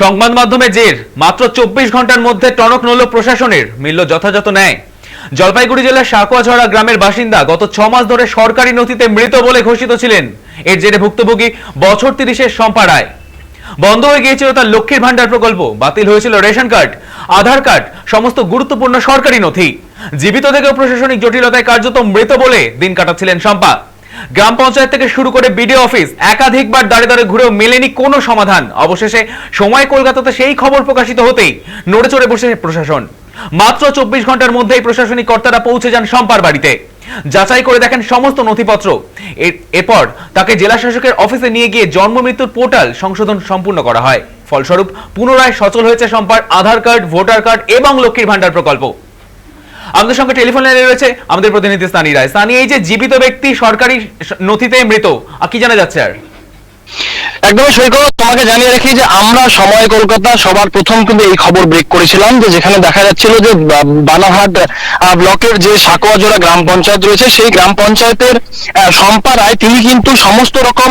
সংবাদ মাধ্যমে জের। মাত্র চব্বিশ ঘণ্টার মধ্যে টনক নড়ল প্রশাসনের মিলল যথাযথ ন্যায়। জলপাইগুড়ি জেলার সাকুয়াঝরা গ্রামের বাসিন্দা গত ছ মাস ধরে সরকারি নথিতে মৃত বলে ঘোষিত ছিলেন। এর জেরে ভুক্তভোগী বছর তিরিশের সম্পাড়ায়। বন্ধ হয়ে গিয়েছিল তার লক্ষ্মীর ভান্ডার প্রকল্প। বাতিল হয়েছিল রেশন কার্ড, আধার কার্ড, সমস্ত গুরুত্বপূর্ণ সরকারি নথি। জীবিত থেকেও প্রশাসনিক জটিলতায় কার্যত মৃত বলে দিন কাটাচ্ছিলেন শম্পা। গ্রাম পঞ্চায়েত থেকে শুরু করে বিডিও অফিস একাধিকবার দাঁড়ে দাঁড়ে ঘুরেও মেলেনি কোনো সমাধান। অবশেষে সময় কলকাতাতে সেই খবর প্রকাশিত হতেই নড়ে চড়ে বসে প্রশাসন। মাত্র চব্বিশ ঘণ্টার মধ্যেই প্রশাসনিক কর্তারা পৌঁছে যান শম্পার বাড়িতে। যাচাই করে দেখেন সমস্ত নথিপত্র। এরপর তাকে জেলা শাসকের অফিসে নিয়ে গিয়ে জন্ম মৃত্যুর পোর্টাল সংশোধন সম্পূর্ণ করা হয়। ফলস্বরূপ পুনরায় সচল হয়েছে শম্পার আধার কার্ড, ভোটার কার্ড এবং লক্ষ্মীর ভান্ডার প্রকল্প। আমাদের সঙ্গে টেলিফোন লাইনে রয়েছে আমাদের প্রতিনিধি স্থানীয় রায় স্থানীয় এই যে জীবিত ব্যক্তি সরকারি নথিতে মৃত আর কি জানা যাচ্ছে আর? একদমই সৈকত তোমাকে জানিয়ে রাখি যে আমরা সময় কলকাতা সবার প্রথম কিন্তু এই খবর ব্রেক করেছিলাম যে যেখানে দেখা যাচ্ছিল যে বানাহাট ব্লকের যে সাকোয়াজোড়া গ্রাম পঞ্চায়েত রয়েছে, সেই গ্রাম পঞ্চায়েতের শম্পা রায় তিনি কিন্তু সমস্ত রকম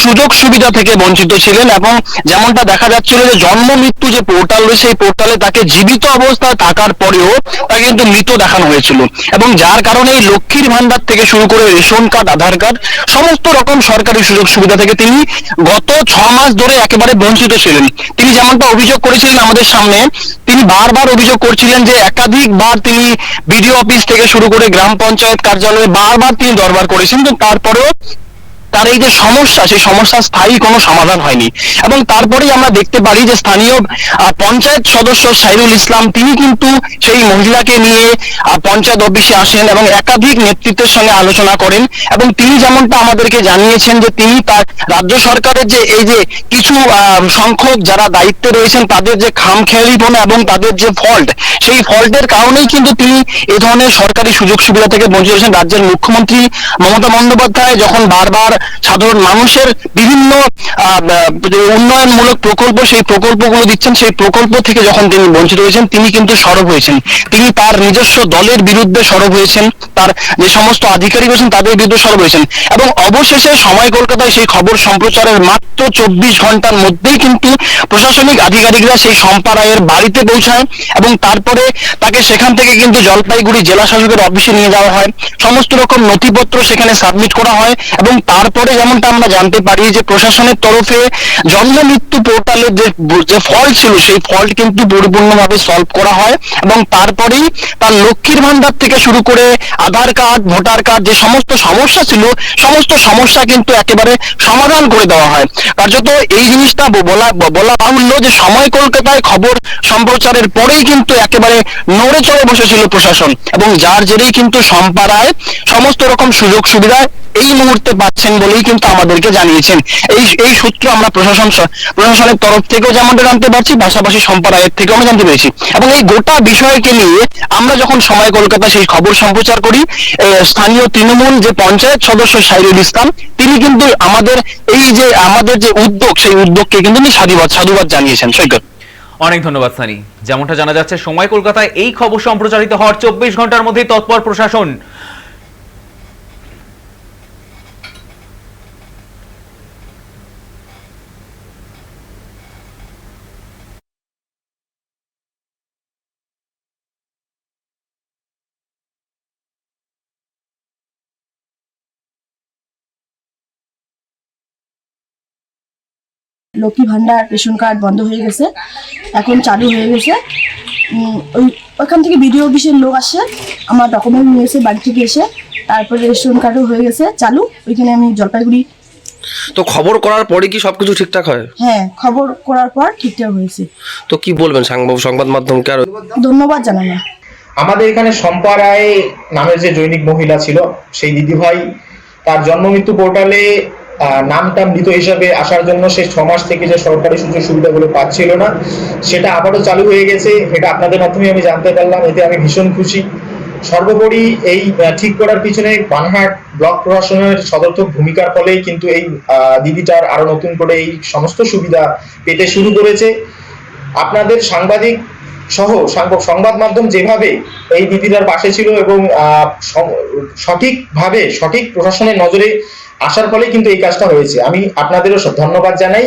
সুযোগ সুবিধা থেকে বঞ্চিত ছিলেন এবং যেমনটা দেখা যাচ্ছিল যে জন্ম মৃত্যু যে পোর্টাল রয়েছে, সেই পোর্টালে তাকে জীবিত অবস্থায় থাকার পরেও তাকে কিন্তু মৃত দেখানো হয়েছিল। এবং যার কারণে এই লক্ষ্মীর ভান্ডার থেকে শুরু করে রেশন কার্ড, আধার কার্ড, সমস্ত রকম সরকারি সুযোগ সুবিধা থেকে তিনি গত ছ মাস ধরে একেবারে বঞ্চিত ছিলেন। তিনি যেমনটা অভিযোগ করেছিলেন আমাদের সামনে, তিনি বারবার অভিযোগ করছিলেন যে একাধিকবার তিনি বিডিও অফিস থেকে শুরু করে গ্রাম পঞ্চায়েত কার্যালয়ে বারবার তিনি দরবার করেছেন। তো তারপরেও তার এই যে সমস্যা, সেই সমস্যার স্থায়ী কোনো সমাধান হয়নি। এবং তারপরেই আমরা দেখতে পারি যে স্থানীয় পঞ্চায়েত সদস্য সাইরুল ইসলাম, তিনি কিন্তু সেই মহিলাকে নিয়ে পঞ্চায়েত অফিসে আসেন এবং একাধিক নেতৃত্বের সঙ্গে আলোচনা করেন। এবং তিনি যেমনটা আমাদেরকে জানিয়েছেন যে তিনি তার রাজ্য সরকারের যে এই যে কিছু সংখ্যক যারা দায়িত্বে রয়েছেন, তাদের যে খামখেয়ালিপনা এবং তাদের যে ফল্ট, সেই ফল্টের কারণেই কিন্তু তিনি এ ধরনের সরকারি সুযোগ সুবিধা থেকে বঞ্চিত হয়েছেন। রাজ্যের মুখ্যমন্ত্রী মমতা বন্দ্যোপাধ্যায় যখন বারবার সাধারণ মানুষের বিভিন্ন উন্নয়নমূলক প্রকল্প, সেই প্রকল্পগুলো দিচ্ছেন। সেই প্রকল্প থেকে যখন তিনি বঞ্চিত হয়েছেন, তিনি কিন্তু সরব হয়েছেন। তিনি তার নিজস্ব দলের বিরুদ্ধে সরব হয়েছেন। তার যে সমস্ত আধিকারিক রয়েছেন, তাদের বিরুদ্ধে সরব হয়েছেন। এবং অবশেষে সময় কলকাতায় সেই খবর সম্প্রচারের মাত্র চব্বিশ ঘণ্টার মধ্যেই কিন্তু প্রশাসনিক আধিকারিকরা সেই শম্পা রায়ের বাড়িতে পৌঁছায় এবং তারপরে তাকে সেখান থেকে কিন্তু জলপাইগুড়ি জেলা শাসকের অফিসে নিয়ে যাওয়া হয়। সমস্ত রকম নথিপত্র সেখানে সাবমিট করা হয় এবং তারপরে যেমনটা আমরা জানতে পারি যে প্রশাসনের তরফে জন্ম মৃত্যু পোর্টালের যে যে ফল্ট ছিল, সেই ফল্ট কিন্তু পরিপূর্ণভাবে সলভ করা হয় এবং তারপরেই তার লক্ষ্মীর ভান্ডার থেকে শুরু করে আধার কার্ড, ভোটার কার্ড যে সমস্ত সমস্যা ছিল, সমস্ত সমস্যা কিন্তু একেবারে সমাধান করে দেওয়া হয়। কার্যত এই জিনিসটা বলা বলা বাহুল্য যে সময় কলকাতায় খবর সম্প্রচারের পরেই কিন্তু একেবারে নড়ে চড়ে বসেছিল প্রশাসন এবং যার জেরেই কিন্তু সম্পারায় সমস্ত রকম সুযোগ সুবিধা এই মুহূর্তে পাচ্ছেন বলেই কিন্তু আমাদেরকে জানিয়েছেন। এই এই সূত্র আমরা প্রশাসন, প্রশাসনের তরফ থেকেও যেমনটা জানতে পারছি, পাশাপাশি সম্পারায়ের থেকেও আমরা জানতে পেরেছি। এবং এই গোটা বিষয়কে নিয়ে আমরা যখন সময় কলকাতা সেই খবর সম্প্রচার করি স্থানীয় তৃণমূল যে পঞ্চায়েত সদস্য সাইরুল ইসলাম, তিনি কিন্তু আমাদের এই যে, আমাদের যে উদ্যোগ, সেই উদ্যোগকে কিন্তু তিনি সাধুবাদ সাধুবাদ জানিয়েছেন। সৈকত। অনেক ধন্যবাদ, সানি। যেমনটা জানা যাচ্ছে, সময় কলকাতায় এই খবর সম্প্রচারিত হওয়ার চব্বিশ ঘণ্টার মধ্যেই তৎপর প্রশাসন লক্ষ্মী ভান্ডার রেশন কার্ড বন্ধ হয়ে গেছে এখন চালু হয়ে গেছে। ওই ওইখান থেকে বিডিও অফিসের লোক আসে আমার ডকুমেন্ট নিয়ে এসে বাড়ি থেকে এসে তারপরে রেশন কার্ডও হয়ে গেছে চালু। ওইখানে আমি জলপাইগুড়ি তো খবর করার পরে কি সবকিছু ঠিকঠাক হয়? হ্যাঁ খবর করার পর ঠিকঠাক হয়েছে। তো কি বলবেন সাংবাদিক সংবাদ মাধ্যমকে আর? ধন্যবাদ জানানো আমাদের এখানে শম্পা রায় নামের যে জৈনিক মহিলা ছিল সেই দিদি দিদিভাই তার জন্ম মৃত্যু পোর্টালে নামটা মৃত হিসাবে আসার জন্য সে ছ মাস থেকে যে সরকারি সুযোগ সুবিধাগুলো পাচ্ছিল না, সেটা আবারও চালু হয়ে গেছে। এটা আপনাদের মাধ্যমে আমি জানতে পারলাম, এতে আমি ভীষণ খুশি। সর্বোপরি এই ঠিক করার পিছনে বানহাট ব্লক প্রশাসনের সদর্থক ভূমিকার ফলেই কিন্তু এই দিদিটার আরও নতুন করে এই সমস্ত সুবিধা পেতে শুরু করেছে। আপনাদের সাংবাদিক সহ সংবাদ মাধ্যম যেভাবে এই দিদিটার পাশে ছিল এবং সঠিকভাবে সঠিক প্রশাসনের নজরে আসার ফলে কিন্তু এই কাজটা হয়েছে। আমি আপনাদেরও ধন্যবাদ জানাই।